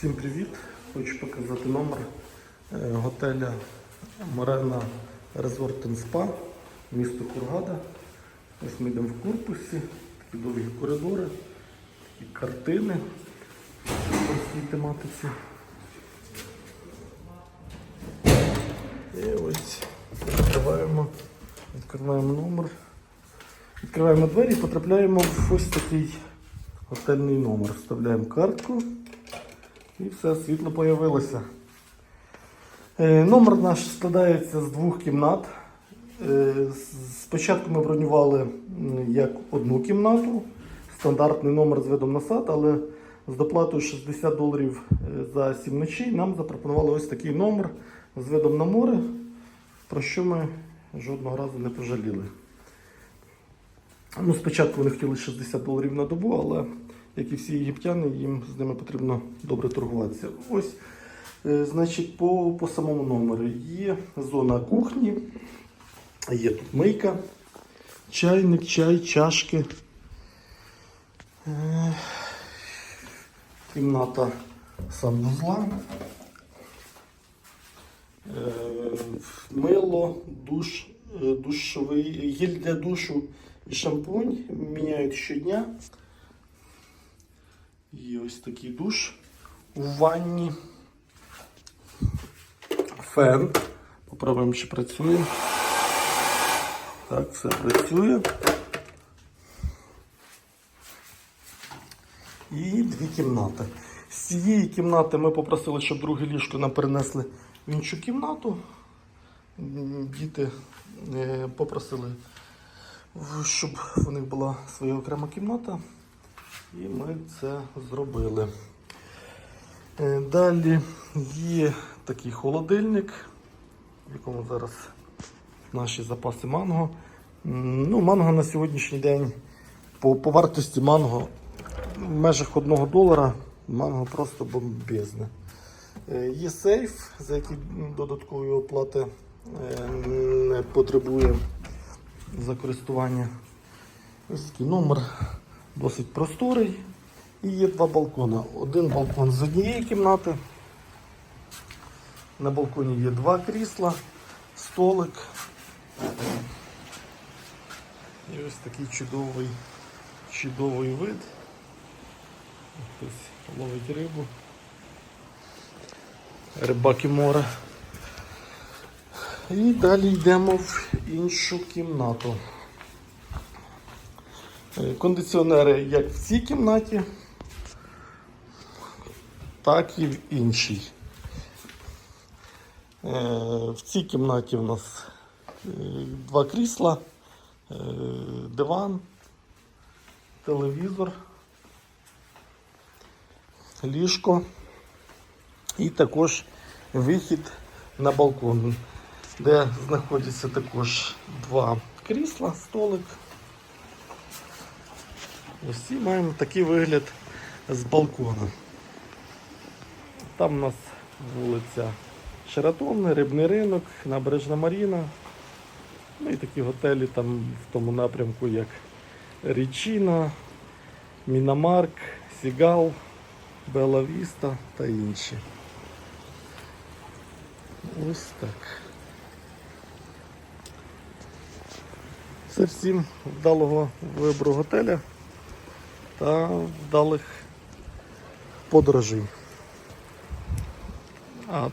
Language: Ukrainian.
Всім привіт! Хочу показати номер е, готеля Морена Resort and Spa, місто Кургада. Ось ми йдемо в корпусі, такі довгі коридори, такі картини по цій тематиці. І ось відкриваємо, відкриваємо номер. Відкриваємо двері і потрапляємо в ось такий готельний номер. Вставляємо картку і все, світло появилося. Е, Номер наш складається з двох кімнат. Е, Спочатку ми бронювали як одну кімнату, стандартний номер з видом на сад, але з доплатою 60 доларів е, за 7 ночей нам запропонували ось такий номер з видом на море, про що ми жодного разу не пожаліли. Ну, спочатку вони хотіли 60 доларів на добу, але як і всі єгиптяни, їм з ними потрібно добре торгуватися. Ось, е, значить, по, по самому номеру є зона кухні, є тут мийка, чайник, чай, чашки. Е, Кімната санвузла. Е, Мило, душ, душовий, гель для душу і шампунь міняють щодня. Є ось такий душ у ванні. Фен. Попробуємо, чи працює. Так, все працює. І дві кімнати. З цієї кімнати ми попросили, щоб друге ліжко нам перенесли в іншу кімнату. Діти е, попросили, щоб у них була своя окрема кімната. І ми це зробили. Е, Далі є такий холодильник, в якому зараз наші запаси манго. Ну, манго на сьогоднішній день по, по вартості манго в межах 1 долара манго просто бомбезне. Е, Є сейф, за який додаткової оплати е, не потребує за користування. Ось такий номер досить просторий. І є два балкони. Один балкон з однієї кімнати. На балконі є два крісла, столик. І ось такий чудовий, чудовий вид. Хтось ловить рибу. Рибак і море. І далі йдемо в іншу кімнату. Е, Кондиціонери як в цій кімнаті, так і в іншій. Е, В цій кімнаті у нас е, два крісла, диван, телевізор, ліжко і також вихід на балкон, де знаходяться також два крісла, столик. Ось і маємо такий вигляд з балкона. Там у нас вулиця Шератон, Рибний ринок, Набережна Маріна. Ну і такі готелі там в тому напрямку, як Річіна, Мінамарк, Сігал, Бела Віста та інші. Ось так. Це всім вдалого вибору готеля та вдалих подорожей. А